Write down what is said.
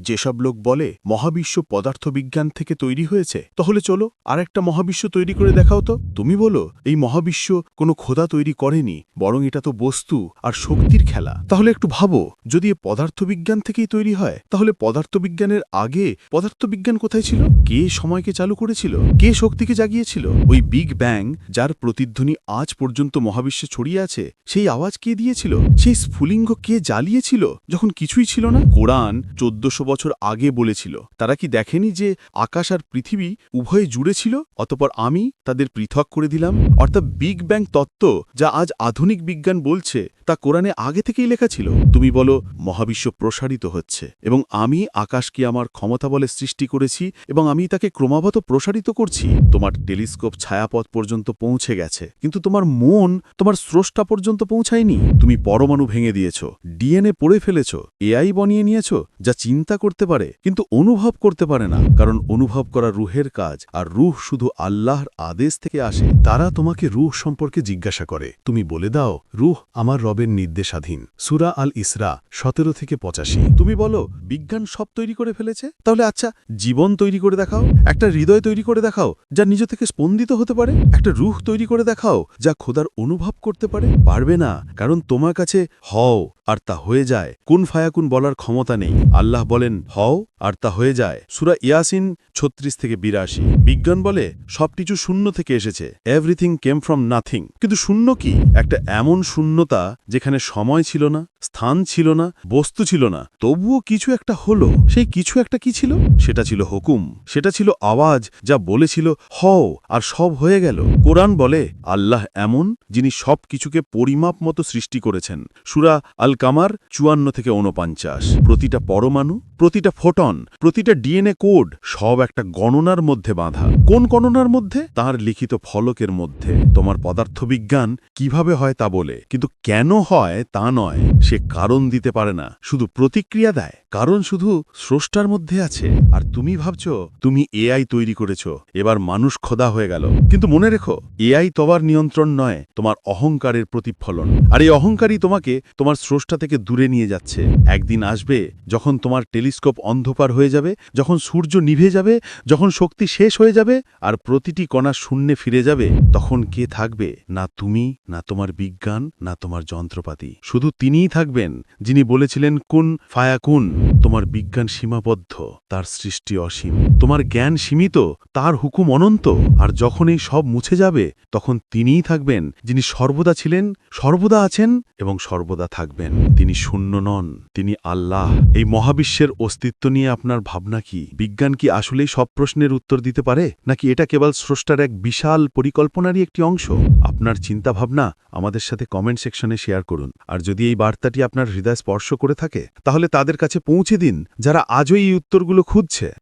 যেসব লোক বলে মহাবিশ্ব পদার্থবিজ্ঞান থেকে তৈরি হয়েছে, তাহলে চলো আর একটা মহাবিশ্ব তৈরি করে দেখাও তো। তুমি বলো, এই মহাবিশ্ব কোনো খোদা তৈরি করেনি, বরং এটা তো বস্তু আর শক্তির খেলা। তাহলে একটু ভাবো, যদি এ পদার্থবিজ্ঞান থেকেই তৈরি হয়, তাহলে পদার্থবিজ্ঞানের আগে পদার্থবিজ্ঞান কোথায় ছিল? কে সময়কে চালু করেছিল? কে শক্তিকে জাগিয়েছিল? ওই বিগ ব্যাং, যার প্রতিধ্বনি আজ পর্যন্ত মহাবিশ্বে ছড়িয়ে আছে, সেই আওয়াজ কে দিয়েছিল? সেই স্ফুলিঙ্গ কে জ্বালিয়েছিল? যখন কিছুই ছিল না, কোরআন চোদ্দশো বছর আগে বলেছিল। তারা কি দেখেনি যে আকাশ আর পৃথিবী উভয়ে জুড়ে ছিল? অতপর আমি তাদের পৃথক করে দিলাম। অর্থাৎ বিগ ব্যাং তত্ত্ব যা আজ আধুনিক বিজ্ঞান বলছে, তা কোরআনে আগে থেকেই লেখা ছিল। তুমি বলো, মহাবিশ্ব প্রসারিত হচ্ছে এবং আমি আকাশকে আমার ক্ষমতা বলে সৃষ্টি করেছি এবং আমি তাকে ক্রমাগত প্রসারিত করছি। তোমার টেলিস্কোপ ছায়াপথ পর্যন্ত পৌঁছে গেছে, কিন্তু তোমার মন তোমার স্রষ্টা পর্যন্ত পৌঁছায়নি। তুমি পরমাণু ভেঙে দিয়েছ, ডিএনএ পড়ে ফেলেছ, এআই বনিয়ে নিয়েছ, যা চিন্তা করতে পারে, কিন্তু অনুভব করতে পারে না, কারণ অনুভব করা রুহের কাজ আর রুহ শুধু আল্লাহর আদেশ থেকে আসে, তারা তোমাকে রুহ সম্পর্কে জিজ্ঞাসা করে। তুমি বলে দাও, রুহ আমার রবের নির্দেশাধীন। সুরা আল ইসরা সতেরো থেকে পঁচাশি। তুমি বলো, বিজ্ঞান সব তৈরি করে ফেলেছে? তাহলে আচ্ছা জীবন তৈরি করে দেখাও, একটা হৃদয় তৈরি করে দেখাও, যা নিজ থেকে স্পন্দিত হতে পারে? একটা রুহ তৈরি করে দেখাও, যা খোদার অনুভব করতে পারে? পারবে না, কারণ তোমার কাছে হও আর তা হয়ে যায়। কোন ফায়াকুন বলার ক্ষমতা নেই। আল্লাহ বলেন হও আর তা হয়ে যায়। সুরা ইয়াসিন ছত্রিশ থেকে বিরাশি। বিজ্ঞান বলে সবকিছু শূন্য থেকে এসেছে। এভরিথিং কেম ফ্রম নাথিং কিন্তু শূন্য কি? একটা এমন শূন্যতা যেখানে সময় ছিল না, স্থান ছিল না, বস্তু ছিল না। তবুও কিছু একটা হলো। সেই কিছু একটা কি ছিল? সেটা ছিল হুকুম। সেটা ছিল আওয়াজ যা বলেছিল, হও, আর সব হয়ে গেল। কোরআন বলে, আল্লাহ এমন যিনি সব কিছুকে পরিমাপ মতো সৃষ্টি করেছেন। সুরা আল কামার চুয়ান্ন থেকে ঊনপঞ্চাশ। প্রতিটা পরমাণু, প্রতিটা ফোটন প্রতিটা ডিএনএ কোড সব একটা গণনার মধ্যে বাঁধা। কোন গণনার মধ্যে? তার লিখিত ফলকের মধ্যে। তোমার পদার্থবিজ্ঞান কীভাবে হয় তা বলে। কিন্তু কেন হয় তা নয়, সে কারণ দিতে পারে না। শুধু প্রতিক্রিয়া দেয়। কারণ শুধু স্রষ্টার মধ্যে আছে। আর তুমি ভাবছ, তুমি এআই তৈরি করেছ। এবার মানুষ খোদা হয়ে গেল। কিন্তু মনে রেখো, এআই তোমার নিয়ন্ত্রণ নয়, তোমার অহংকারের প্রতিফলন। আর এই অহংকারই তোমাকে তোমার স্রষ্টা থেকে দূরে নিয়ে যাচ্ছে। একদিন আসবে যখন তোমার টেলিস্কোপ অন্ধকার হয়ে যাবে, যখন সূর্য নিভে যাবে, যখন শক্তি শেষ হয়ে যাবে, আর প্রতিটি কণা শূন্যে ফিরে যাবে, তখন কে থাকবে? না তুমি, না তোমার বিজ্ঞান, না তোমার যন্ত্রপাতি। শুধু তিনিই থাকবেন, যিনি বলেছিলেন, কুন ফায়াকুন তোমার বিজ্ঞান সীমাবদ্ধ, তার সৃষ্টি অসীম। তোমার জ্ঞান সীমিত, তার হুকুম অনন্ত। আর যখন এই সব মুছে যাবে, তখন তিনিই থাকবেন, যিনি সর্বদা ছিলেন, সর্বদা আছেন এবং সর্বদা থাকবেন। তিনি শূন্য নন, তিনি আল্লাহ। এই মহাবিশ্বের অস্তিত্ব নিয়ে আপনার ভাবনা কি? বিজ্ঞান কি আসলেই সব প্রশ্নের উত্তর দিতে পারে? নাকি এটা কেবল স্রষ্টার এক বিশাল পরিকল্পনারই একটি অংশ? আপনার চিন্তাভাবনা আমাদের সাথে কমেন্ট সেকশনে শেয়ার করুন। আর যদি এই বার্তাটি আপনার হৃদয় স্পর্শ করে থাকে, তাহলে তাদের কাছে পৌঁছে দিন যারা আজও এই উত্তরগুলো খুঁজছে।